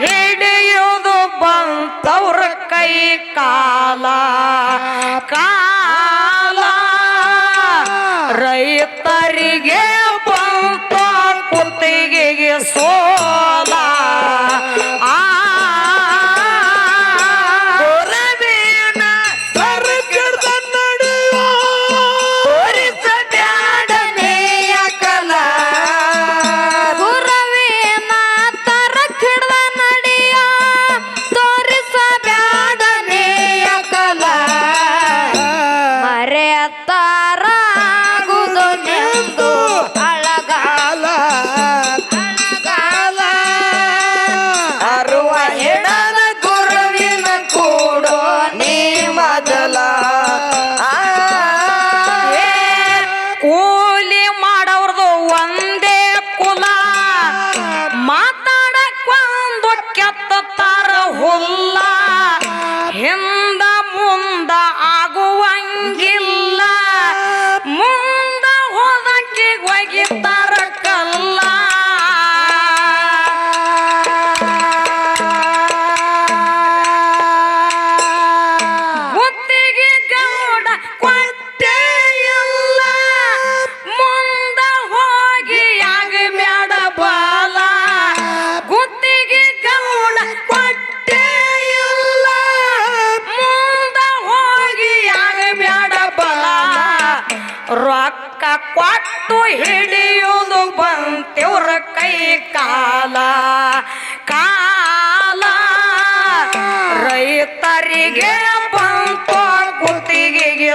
ಹಿಡಿಯೋದು ಬಂತವ್ರ ಕೈ ಕಾಲ. ಕಾಲ. ರೈತರಿಗೆ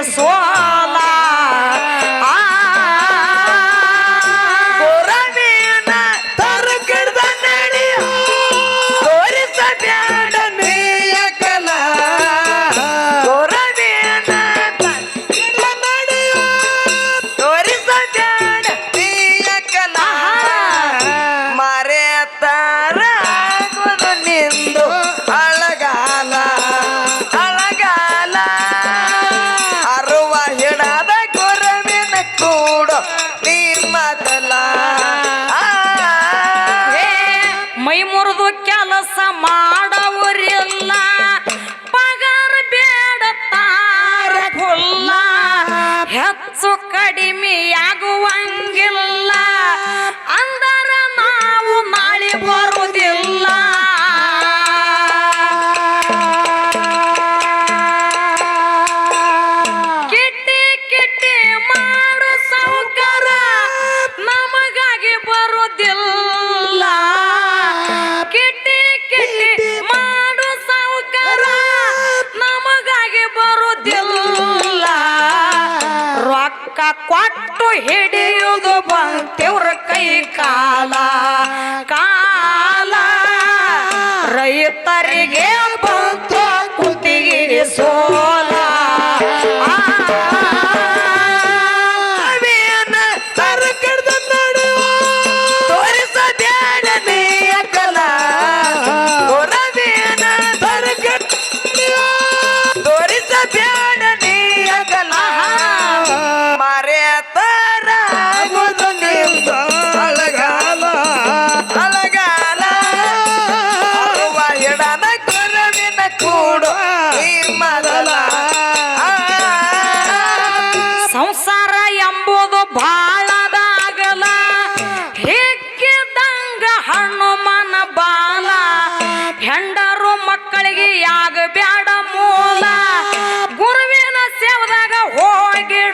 说。essa mão. ಕೊಟ್ಟು ಹಿಡಿಯುವುದು ಬಂತೇವ್ರ ಕೈ ಕಾಲ. ಕಾಲ ರೈತರಿಗೆ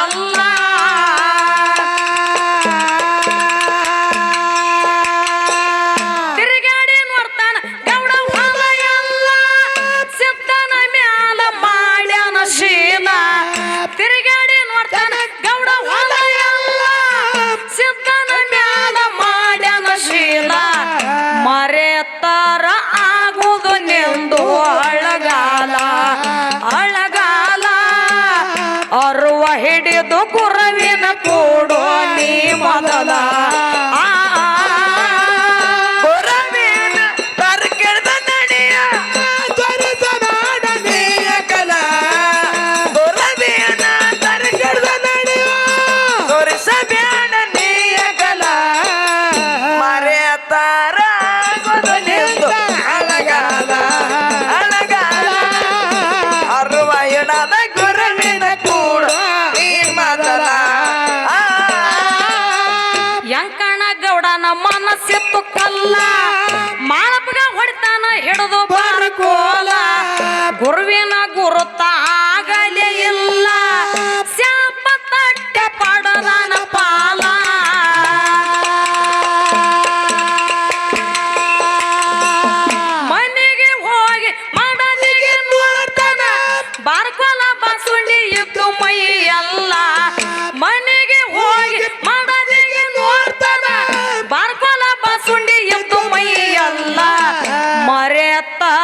মোহাম্মদ ಹಿಡಿದು ಗುರುತ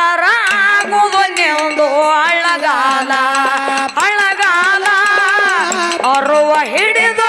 ಮರೆತರ ಆಗುದು ನೆಂದು ಅಳಗಾಲ ಅಳಗಾಲ ಅರುವ ಹಿಡಿದು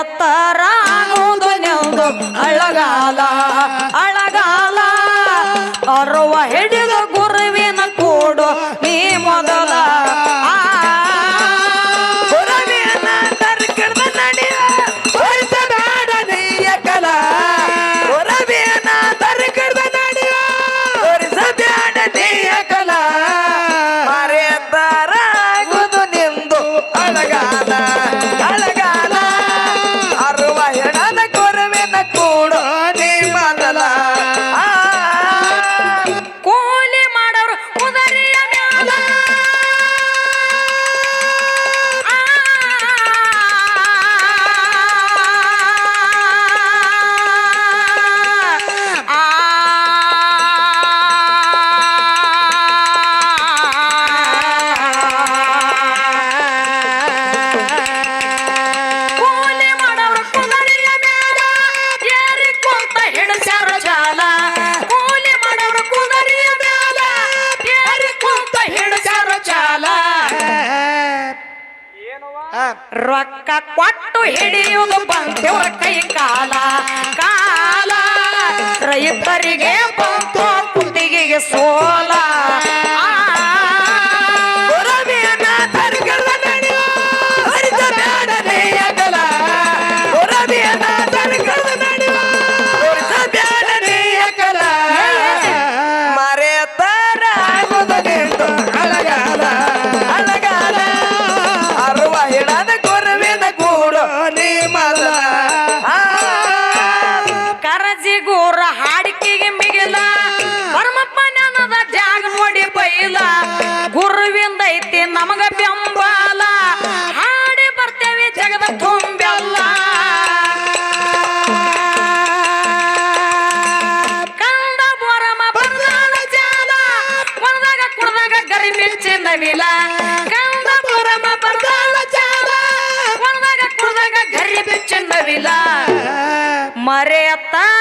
ಮರೆತರ ರೊಕ್ಕ ಕೊಟ್ಟು ಹಿಡಿಯುವುದು ಬಂತೆವ್ರ ಕೈ ಕಾಲ. ಕಾಲ ರೈತರಿಗೆ ಬಂತು ಕುತ್ತಿಗೆಗೆ ಸೋಲ. ಮರೆಯತ್ತಾರ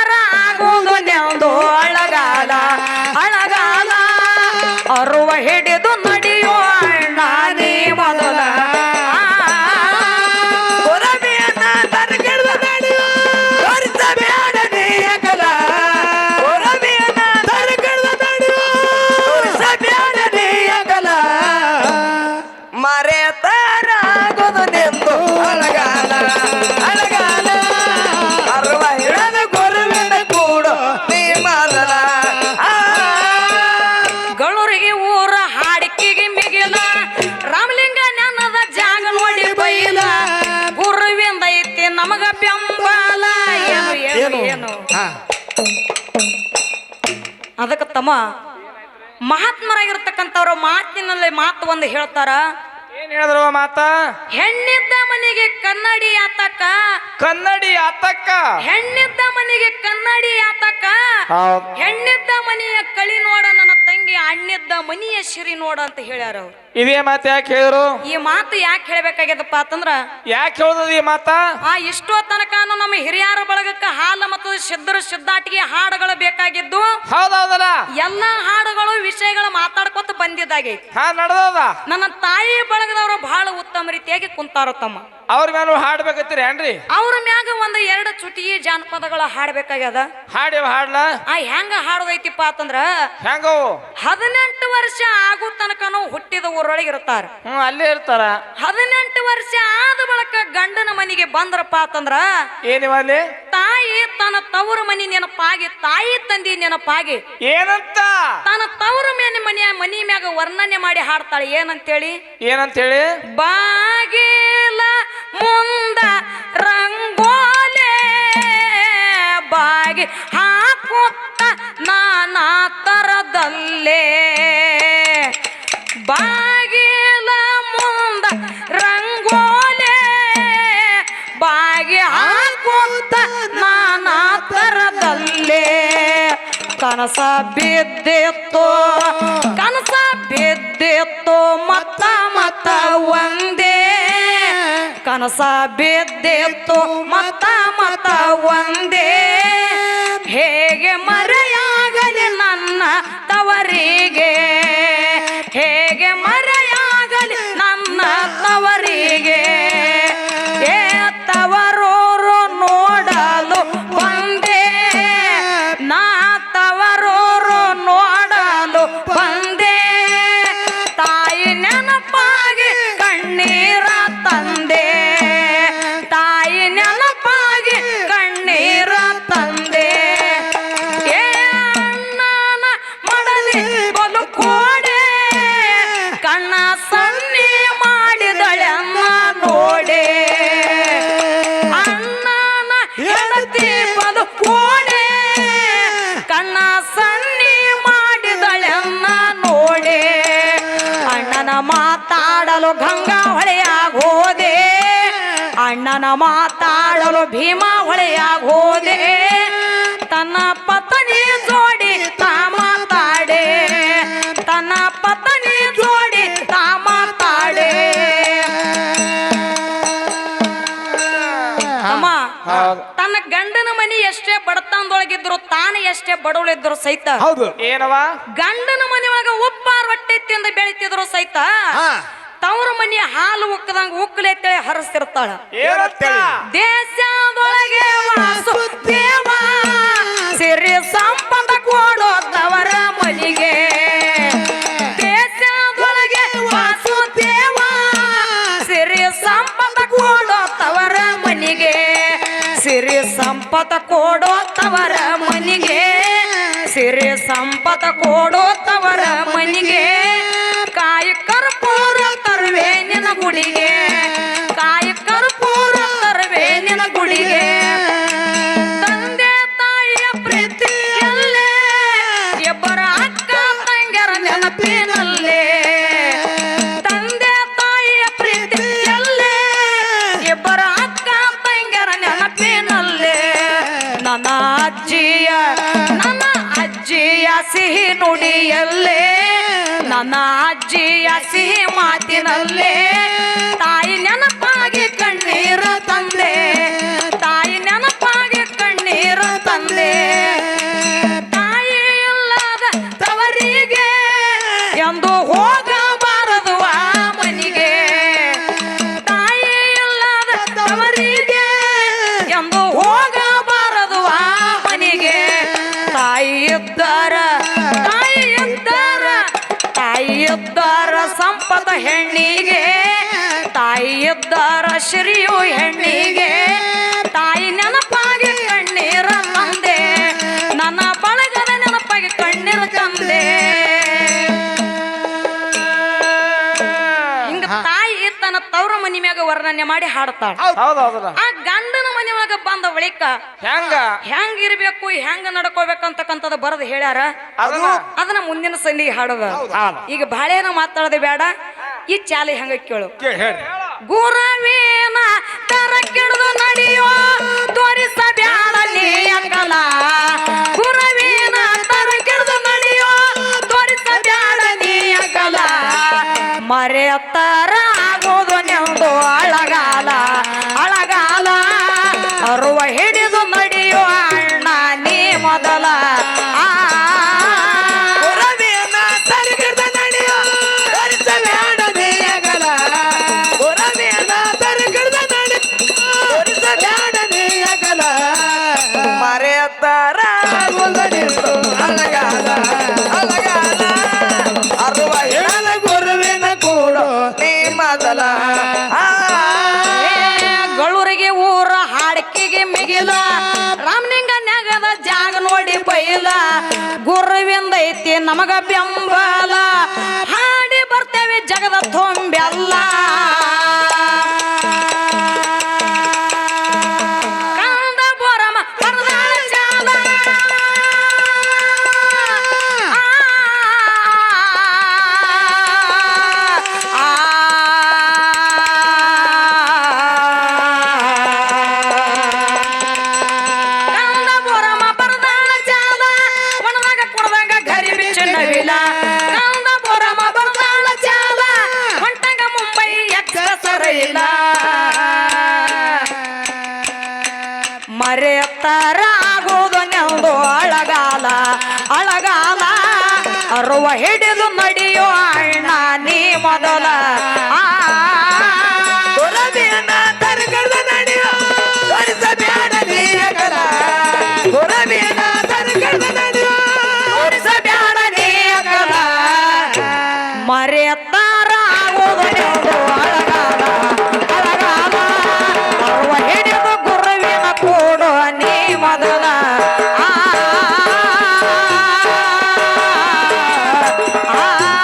ನಮಗ ಬೆಂಬಲ ಏನು? ಏನು? ಏನು ಅದಕ್ಕೆ ತಮ್ಮ ಮಹಾತ್ಮರಾಗಿರ್ತಕ್ಕಂಥವ್ರ ಮಾತಿನಲ್ಲಿ ಮಾತು ಒಂದು ಹೇಳ್ತಾರ. ಏನ್ ಹೇಳಿದ್ರು ಮಾತ? ಹೆಣ್ಣಿದ್ದ ಮನೆಗೆ ಕನ್ನಡಿ ಆತಕ್ಕ. ಕನ್ನಡಿ ಆತಕ್ಕ? ಹೆಣ್ಣಿದ್ದ ಮನೆಗೆ ಕನ್ನಡಿ ಆತಕ್ಕ. ಹೌದ್. ಹೆಣ್ಣಿದ್ದ ಮನೆಯ ಕಳಿ ನೋಡ ನನ್ನ ತಂಗಿ ಅಣ್ಣಿದ್ದ ಮನೆಯ ಶಿರಿ ನೋಡ ಅಂತ ಹೇಳ್ಯಾರ ಅವ್ರು. ಇದೇ ಮಾತು ಯಾಕೆ ಹೇಳಿದ್ರು? ಈ ಮಾತು ಯಾಕೆ ಹೇಳ್ಬೇಕಾಗ್ಯದಪ್ಪ ಅಂತಂದ್ರ ಯಾಕೆ ಹೇಳ್ದದ ಈ ಮಾತ? ಆ ಇಷ್ಟೋ ತನಕನು ನಮ್ಮ ಹಿರಿಯರ ಬಳಗಕ್ಕ ಹಾಲು ಮತ್ತು ಸಿದ್ಧರ ಸಿದ್ಧಾಟಿಗೆ ಹಾಡುಗಳು ಬೇಕಾಗಿದ್ದು ಹೌದೌದಲ್ಲ? ಎಲ್ಲ ಹಾಡುಗಳು ವಿಷಯಗಳು ಮಾತಾಡ್ಕೊತ ಬಂದಿದ್ದಾಗೆ. ಹಾ ನಡ್ದದ? ನನ್ನ ತಾಯಿ ಬಳಗದವರು ಬಹಳ ಉತ್ತಮ ರೀತಿಯಾಗಿ ಕುಂತಾರ ತಮ್ಮ. ಅವ್ರ ಮೇಲೆ ಹಾಡ್ಬೇಕತ್ತೀರಿ ಏನ್ರಿ? ಅವ್ರ ಮ್ಯಾಗ ಒಂದು ಎರಡು ಚುಟಿಯ ಜಾನಪದಗಳ ಹಾಡ್ಬೇಕಾಗ್ಯದ. ಹಾಡಿ ಹಾಡ್ಲಾ? ಆ ಹೆಂಗ ಹಾಡೋದೈತಿಪ್ಪ ಅಂತಂದ್ರ ಹೆಂಗವು? ಹದಿನೆಂಟು ವರ್ಷ ಆಗು ತನಕನು ಹುಟ್ಟಿದ ಊರೊಳಗೆ ಇರ್ತಾರ ಹ್ಮ್ ಅಲ್ಲೇ ಇರ್ತಾರ. ಹದಿನೆಂಟು ವರ್ಷ ಆದ ಬಳಿಕ ಗಂಡನ ಮನೆಗೆ ಬಂದ್ರಪ್ಪ ಅಂತಂದ್ರ ಏನು ಅಲ್ಲಿ? ತಾಯಿ ತನ್ನ ತವರ ಮನಿ ನೆನಪಾಗಿ ತಾಯಿ ತಂದಿ ನೆನಪಾಗಿ ಏನಂತ? ತನ್ನ ತವರ ಮನೆ ಮನೆಯ ಮನಿ ಮ್ಯಾಗ ವರ್ಣನೆ ಮಾಡಿ ಹಾಡ್ತಾಳೆ ಏನಂತೇಳಿ? ಏನಂತೇಳಿ? ಬಾಗಿಲ ಮುಂದ ರಂಗೋಲೆ ಬಾಗಿ ಹಾಕುತ್ತ ನಾನಾ ತರದಲ್ಲೇ ಕನಸ ಬಿದ್ದಿತ್ತು ಕನಸ ಬಿದ್ದಿತ್ತು ಮತ್ತ ಮತ್ತ ಒಂದೇ. ಕನಸ ಬಿದ್ದಿತ್ತು ಮತ್ತ ಮತ್ತ ಒಂದೇ. ಹೇಗೆ ಮರೆಯಾಗಲಿ ನನ್ನ ತವರಿಗೆ ಗಂಗಾ ಹೊಳೆಯಾಗೋದೆ. ಅಣ್ಣನ ಮಾತಾಡಲು ಭೀಮ ಹೊಳೆಯಾಗೋದೆ. ತನ್ನ ಪತ್ನಿ ಜೋಡಿ ತಾ ಮಾತಾಡೆ. ತನ್ನ ಪತ್ನಿ ಜೋಡಿ ತಾ ಮಾತಾಡೆ. ಅಮ್ಮ. ತನ್ನ ಗಂಡನ ಮನಿ ಎಷ್ಟೇ ಬಡತನದೊಳಗಿದ್ರು ತಾನು ಎಷ್ಟೇ ಬಡವಳಿದ್ರು ಸಹಿತ ಹೌದು. ಏನವ ಗಂಡನ ಮನೆಯೊಳಗ ಉಪ್ಪ ರೊಟ್ಟಿ ತಿಂದು ಬೆಳಿತಿದ್ರು ಸಹಿತ ಹಾ. ತವ್ರ ಮನಿ ಹಾಲು ಉಕ್ಕದಂಗ ಉಕ್ಕಲೆತ್ತೇಳಿ ಹರಿಸ್ತಿರ್ತಾಳ. ಹರಸ್ತಿರ್ತಾಳ ದೇಶದೊಳಗೆ ವಾಸುದೇವ ಸಿರಿ ಸಂಪದ ಕೊಡೋದವರ ಮನಿಗೆ. ದೇಶದೊಳಗೆ ವಾಸುದೇವ ಸಿರಿ ಸಂಪದ ಕೊಡೋತವರ ಮನಿಗೆ. ಸಿರಿ ಸಂಪದ ಕೊಡೋತವರ ಮನಿಗೆ. ಸಿರಿ ಸಂಪದ ಕೊಡೋತವರ ಮನಿಗೆ. ನಿನ ಸಿಹಿ ನುಡಿಯಲ್ಲೇ ನನ್ನ ಅಜ್ಜಿಯ ಸಿಹಿ ಮಾತಿನಲ್ಲೇ ತಾಯಿ ನೆನಪಾಗಿ ಕಣ್ಣೀರ ತಂದೆ. ಹೆಣ್ಣಿಗೆ ತಾಯಿ ಇದ್ದಾರ ಶ್ರೀಯು ಹೆಣ್ಣಿಗೆ ತಾಯಿ ನೆನಪಾಗಿ ಕಣ್ಣೀರ ತಂದೆ ನನ್ನ ಬಳಗದ ನೆನಪಾಗಿ ಕಣ್ಣೀರ ತಂದೆ. ಹಿಂಗ ತಾಯಿ ತನ್ನ ತವ್ರ ಮನಿ ಮ್ಯಾಗ ವರ್ಣನೆ ಮಾಡಿ ಹಾಡ್ತಾಳ ಹೌದು ಹೌದಲ್ಲ ಆ ಗಂಡನ ಮನಿ ಒಳಗ ಬಂದ ಬಳಿಕ ಹೆಂಗ? ಹೆಂಗ್ ಇರ್ಬೇಕು ಹೆಂಗ ನಡ್ಕೋಬೇಕಂತಕ್ಕಂಥದ್ದು ಬರದ್ ಹೇಳ್ಯಾರ. ಅದನ್ನ? ಅದನ್ನ ಮುಂದಿನ ಸಂದಿಗೆ ಹಾಡೋದ. ಈಗ ಬಾಳೆನ ಮಾತಾಡದೆ ಬೇಡ. ಈ ಚಾಲಿ ಹೆಂಗ ಕೇಳು. ಗುರವೇನ ತರ ಕೆಡದು ನಡೆಯೋ ತೋರಿಸಬ್ಯಾಡ ನೀ ಅಂಗಲ ಗುರವೇನ ತರ ಕೆಡದು ನಡೆಯೋ ನೀ ಅಂಗಲ ಮರೆಯತ್ತರ ನೋಡಿ ಬೈಲ ಗುರುವಿಂದ ಐತಿ ನಮಗ ಬೆಂಬಲ. ಹಾಡಿ ಬರ್ತೇವೆ ಜಗದ ತೊಂಬೆಲ್ಲ. ಮರೆಯತ್ತರ ಆಗೋದು ನೆಂದು ಅಳಗಾಲ ಅಳಗಾಲ ಅರುವ ಹಿಡಿದು ನಡೆಯೋ